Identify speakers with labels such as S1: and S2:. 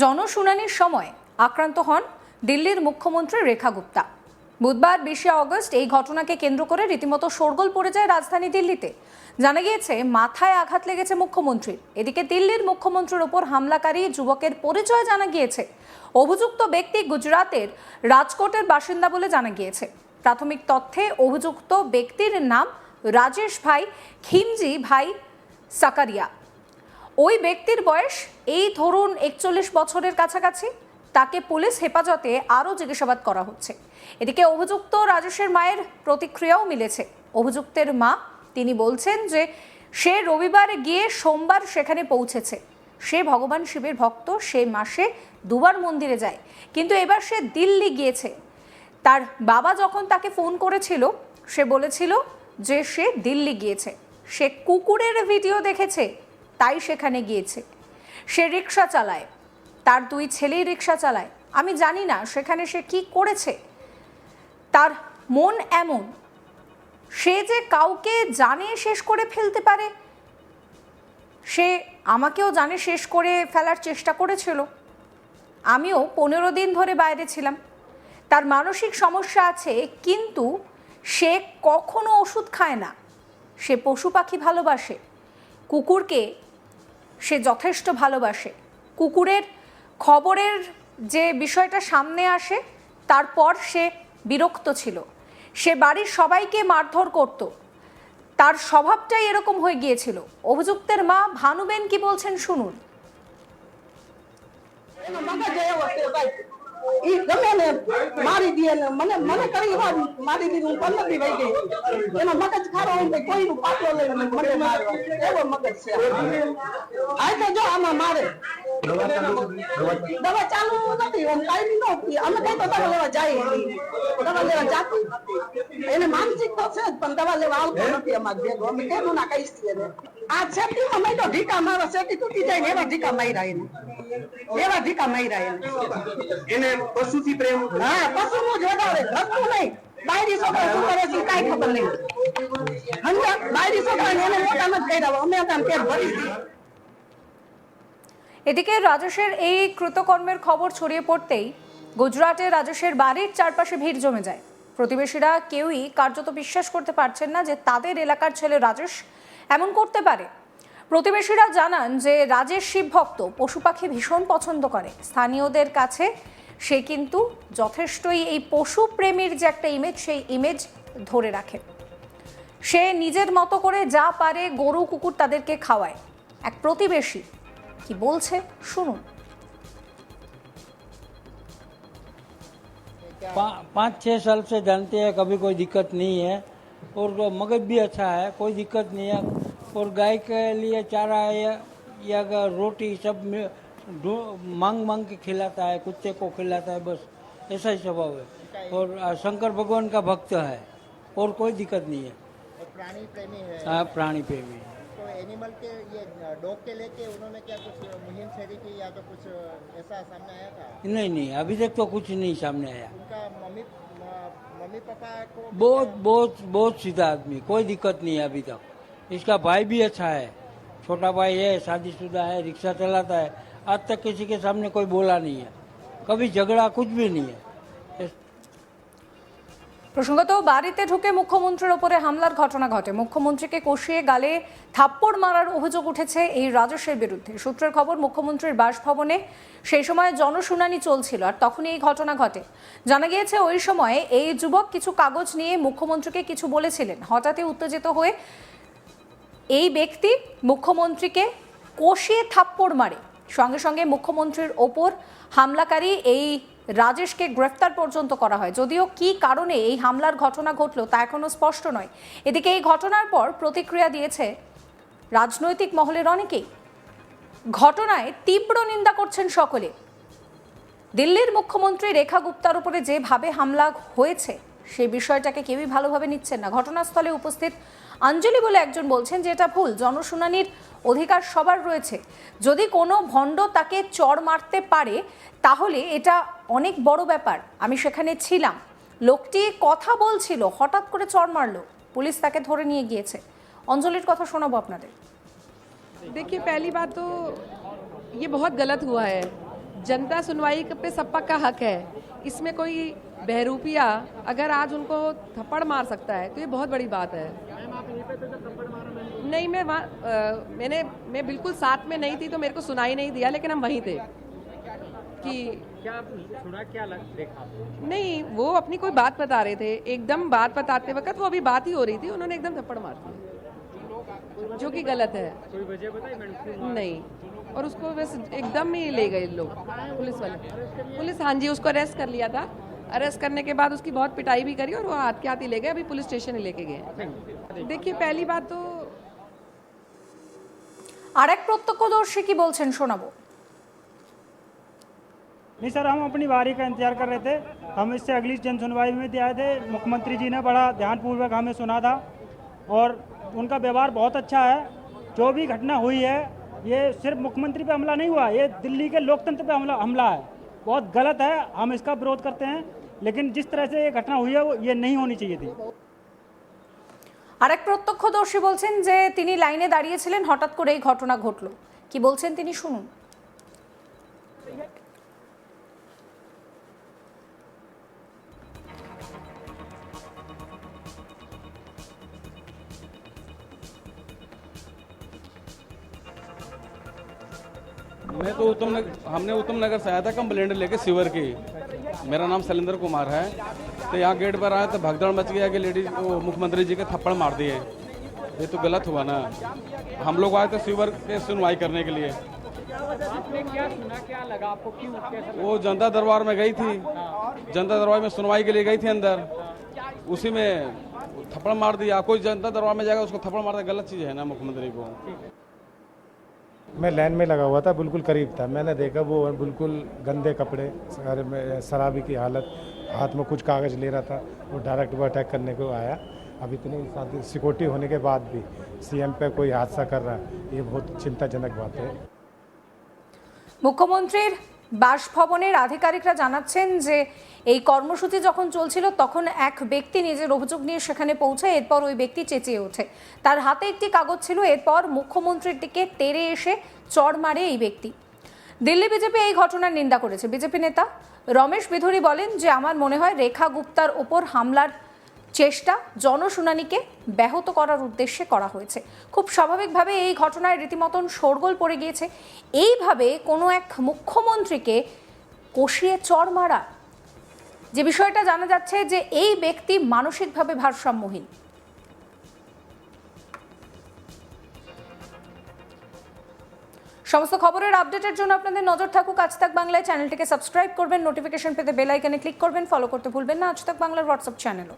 S1: জনশুনানির সময় আক্রান্ত হন দিল্লির মুখ্যমন্ত্রী রেখা গুপ্তা। বুধবার বিশে অগস্ট এই ঘটনাকে কেন্দ্র করে রীতিমতো শোরগোল পড়ে যায় রাজধানী দিল্লিতে। জানা গিয়েছে, মাথায় আঘাত লেগেছে মুখ্যমন্ত্রীর। এদিকে দিল্লির মুখ্যমন্ত্রীর ওপর হামলাকারী যুবকের পরিচয় জানা গিয়েছে। অভিযুক্ত ব্যক্তি গুজরাতের রাজকোটের বাসিন্দা বলে জানা গিয়েছে। প্রাথমিক তথ্যে অভিযুক্ত ব্যক্তির নাম রাজেশ ভাই, খিমজি ভাই সাকারিয়া। ওই ব্যক্তির বয়স এই ধরুন একচল্লিশ বছরের কাছাকাছি। তাকে পুলিশ হেফাজতে আরও জিজ্ঞাসাবাদ করা হচ্ছে। এদিকে অভিযুক্ত রাজেশের মায়ের প্রতিক্রিয়াও মিলেছে। অভিযুক্তের মা, তিনি বলছেন যে সে রবিবার গিয়ে সোমবার সেখানে পৌঁছেছে। সে ভগবান শিবের ভক্ত, সে মাসে দুবার মন্দিরে যায়। কিন্তু এবার সে দিল্লি গিয়েছে। তার বাবা যখন তাকে ফোন করেছিল, সে বলেছিল যে সে দিল্লি গিয়েছে। সে কুকুরের ভিডিও দেখেছে। তাই সেখানে গিয়েছে। সে রিক্সা চালায়। তার দুই ছেলেই রিক্সা চালায়। আমি জানি না সেখানে সে কি করেছে। তার মন এমন। সে যে কাউকে জানে শেষ করে ফেলতে পারে। সে আমাকেও জানে শেষ করে ফেলার চেষ্টা করেছিল। আমিও পনেরো দিন ধরে বাইরে ছিলাম। তার মানসিক সমস্যা আছে, কিন্তু সে কখনো ওষুধ খায় না। সে পশু পাখি ভালোবাসে। কুকুরকে সে যথেষ্ট ভালোবাসে। কুকুরের খবরের যে বিষয়টা সামনে আসে, তারপর সে বিরক্ত ছিল। সে বাড়ির সবাইকে মারধর করত। তার স্বভাবটাই এরকম হয়ে গিয়েছিল। অভিযুক্তের মা ভানুবেন কি বলছেন শুনুন।
S2: ઈ ગમે ને મારી દે ને મને મને કરી વાર મારી દીધું હું પંદર વહી ગઈ. એનો મગજ ખારો હોય તો કોઈનું પાટલો લઈને મને મગજ છે. આ તો જો આમાં મારે. દવા ચાલુ નથી. આમ કાંઈ ન. અમે કઈ તો દવા લેવા જાય દવા લેવા જાતી એને માનસિક તો છે પણ દવા લેવા આવતો નથી અમારે ભેગો. અમે કેમ ના કહી છીએ. આ શેતીમાં મેં તો ઢીકા મારો છેટી તૂટી જાય ને એવા ઢીકા માર્યા એને. એવા ઢીકા માર્યા એને.
S3: એને પશુથી પ્રેમ
S2: હા પશુનું જ વધારે. ઘરનું નહીં. બાયરી છોકરા શું કરે છે કઈ ખબર નહીં. સમજ્યા? બાયરી છોકરાને એને મોટા નથી કર્યા અમે હતા કેમ પેટ ભરી.
S1: এদিকে রাজেশের এই কৃতকর্মের খবর ছড়িয়ে পড়তেই গুজরাটে রাজেশের বাড়ির চারপাশে ভিড় জমে যায়। প্রতিবেশীরা কেউই কার্যত বিশ্বাস করতে পারছেন না যে তাদের এলাকার ছেলে রাজেশ এমন করতে পারে। প্রতিবেশীরা জানান যে রাজেশ শিব ভক্ত পশু পাখি ভীষণ পছন্দ করে। স্থানীয়দের কাছে সে কিন্তু যথেষ্টই এই পশু প্রেমীর যে একটা ইমেজ সেই ইমেজ ধরে রাখে। সে নিজের মতো করে যা পারে গরু, কুকুর তাদেরকে খাওয়ায়। এক প্রতিবেশী কি বলছে শুনুন
S4: पा, पाँच छः साल से जानते हैं कभी कोई दिक्कत नहीं है और वो मगज भी अच्छा है कोई दिक्कत नहीं है और गाय के लिए चारा या, या अगर रोटी सब में ढू- मांग मांग के खिलाता है कुत्ते को खिलाता है बस ऐसा ही स्वभाव है और आ, शंकर भगवान का भक्त है और कोई दिक्कत नहीं है
S5: और प्राणी प्रेमी है
S4: हाँ प्राणी प्रेमी
S5: तो एनिमल के ये डॉग के लेके उन्होंने क्या कुछ मुहिम छेड़ी की या तो कुछ ऐसा सामने आया था?
S4: नहीं नहीं अभी तक तो कुछ नहीं सामने आया।
S5: उनका मम्मी मम्मी पापा को
S4: बहुत बहुत बहुत सीधा आदमी कोई दिक्कत नहीं है अभी तक। इसका भाई भी अच्छा है छोटा भाई है शादीशुदा है रिक्शा चलाता है आज तक किसी के सामने कोई बोला नहीं है। कभी झगड़ा कुछ भी नहीं है।
S1: প্রসঙ্গত, বাড়িতে ঢুকে মুখ্যমন্ত্রীর ওপরে হামলার ঘটনা ঘটে। মুখ্যমন্ত্রীকে কষিয়ে গালে থাপ্পড় মারার অভিযোগ উঠেছে এই রাজস্বের বিরুদ্ধে। সূত্রের খবর, মুখ্যমন্ত্রীর বাসভবনে সেই সময় জনশুনানি চলছিল আর তখনই এই ঘটনা ঘটে। জানা গিয়েছে, ওই সময় এই যুবক কিছু কাগজ নিয়ে মুখ্যমন্ত্রীকে কিছু বলেছিলেন। হঠাৎই উত্তেজিত হয়ে এই ব্যক্তি মুখ্যমন্ত্রীকে কষিয়ে থাপ্পড় মারে। সঙ্গে সঙ্গে মুখ্যমন্ত্রীর ওপর হামলাকারী এই রাজেশকে গ্রেফতার পর্যন্ত করা হয়। যদিও কি কারণে এই হামলার ঘটনা ঘটলো তা এখনও স্পষ্ট নয়। এদিকে এই ঘটনার পর প্রতিক্রিয়া দিয়েছে রাজনৈতিক মহলের অনেকেই। ঘটনায় তীব্র নিন্দা করছেন সকলে। দিল্লির মুখ্যমন্ত্রী রেখা গুপ্তার উপরে যেভাবে হামলা হয়েছে সেই বিষয়টাকে কেউই ভালোভাবে নিচ্ছেন না। ঘটনাস্থলে উপস্থিত আঞ্জলি বলে একজন বলছেন যে এটা ভুল, জনশুনানির অধিকার সবার রয়েছে। যদি কোনো ভণ্ড তাকে চড় মারতে পারে, তাহলে এটা অনেক বড় ব্যাপার আমি সেখানে ছিলাম লোকটি কথা বলছিল হঠাৎ করে চড় মারলো পুলিশ তাকে ধরে নিয়ে গিয়েছে অঞ্জলির কথা শোনাবো আপনাদের
S6: देखिए पहली बात तो ये बहुत गलत हुआ है जनता सुनवाई पे सबका का हक है इसमें कोई बहरूपिया अगर आज उनको थप्पड़ मार सकता है तो ये बहुत बड़ी बात है नहीं मैं वहाँ अ, मैंने मैं बिल्कुल साथ में नहीं थी तो मेरे को सुनाई नहीं दिया लेकिन हम वहीं थे कि
S7: क्या सुना क्या लग देखा
S6: नहीं वो अपनी कोई बात बता रहे थे एकदम बात बताते वक्त वो अभी बात ही हो रही थी उन्होंने एकदम थप्पड़ मार दिया जो कि गलत है
S7: कोई वजह बताई मैडम क्यों
S6: नहीं और उसको बस एकदम ही ले गए लोग पुलिस वाले पुलिस हाँ जी उसको अरेस्ट कर लिया था अरेस्ट करने के बाद उसकी बहुत पिटाई भी करी और वो हाथ के हाथ ही ले गए अभी पुलिस स्टेशन ही लेके गए देखिए पहली बात तो
S1: আর এক প্রত্যক্ষদর্শী কি বলছেন শোনাবো
S8: नहीं सर हम अपनी बारी का इंतजार कर रहे थे हम इससे अगली जन सुनवाई में भी आए थे मुख्यमंत्री जी ने बड़ा ध्यानपूर्वक हमें सुना था और उनका व्यवहार बहुत अच्छा है जो भी घटना हुई है ये सिर्फ मुख्यमंत्री पे हमला नहीं हुआ ये दिल्ली के लोकतंत्र पे हमला हमला है बहुत गलत है हम इसका विरोध करते हैं लेकिन जिस तरह से ये घटना हुई है वो ये नहीं होनी चाहिए थी
S1: আর এক প্রত্যক্ষদর্শী বলছেন যে তিনি লাইনে দাঁড়িয়েছিলেন হঠাৎ করে এই ঘটনা ঘটলো কি বলছেন তিনি শুনুন
S9: मैं तो उत्तम नगर हमने उत्तम नगर से आया था कंप्लेंट लेके सीवर की। मेरा नाम शैलेंद्र कुमार है। तो यहाँ गेट पर आया तो भगदड़ मच गया कि लेडीज़ वो मुख्यमंत्री जी के थप्पड़ मार दिए। ये तो गलत हुआ ना। हम लोग आए थे सीवर के सुनवाई करने के लिए।
S7: आपने क्या सुना क्या लगा आपको? क्यों
S9: वो जनता दरबार में गई थी। जनता दरबार में सुनवाई के लिए गई थी अंदर। उसी में थप्पड़ मार दिया। कोई जनता दरबार में जाएगा उसको थप्पड़ मारना गलत चीज़ है ना मुख्यमंत्री को।
S10: मैं लाइन में लगा हुआ था बिल्कुल करीब था मैंने देखा वो बिल्कुल गंदे कपड़े सारे में शराबी की हालत हाथ में कुछ कागज़ ले रहा था वो डायरेक्ट वो अटैक करने को आया अब इतनी साथ सिक्योरिटी होने के बाद भी सीएम पे कोई हादसा कर रहा है ये बहुत चिंताजनक बात है
S1: মুখ্যমন্ত্রীর বাসভবনের আধিকারিকরা জানাচ্ছেন যে এই কর্মসূচি যখন চলছিল, তখন এক ব্যক্তি নিজের অভিযোগ নিয়ে সেখানে পৌঁছে এরপর ওই ব্যক্তি চেঁচিয়ে ওঠে। তার হাতে একটি কাগজ ছিল, এরপর মুখ্যমন্ত্রীর দিকে তেড়ে এসে চড় মারে এই ব্যক্তি। দিল্লি বিজেপি এই ঘটনার নিন্দা করেছে। বিজেপি নেতা রমেশ বিধুরি বলেন যে, আমার মনে হয় রেখা গুপ্তার ওপর হামলার চেষ্টা জনশুনানিকে ব্যাহত করার উদ্দেশ্যে করা হয়েছে। খুব স্বাভাবিকভাবে এই ঘটনায় রীতিমতন শোরগোল পড়ে গিয়েছে। এইভাবে কোনো এক মুখ্যমন্ত্রীকে কষিয়ে চর মারা, যে বিষয়টা জানা যাচ্ছে যে এই ব্যক্তি মানসিকভাবে ভারসাম্যহীন। সমস্ত খবরের আপডেটের জন্য আপনাদের নজর থাকুক আজ তাক বাংলায়। চ্যানেলটিকে সাবস্ক্রাইব করবেন, নোটিফিকেশন পেতে বেল আইকনে ক্লিক করবেন, ফলো করতে ভুলবেন না। আজ তাক বাংলার হোয়াটসঅ্যাপ চ্যানেলও।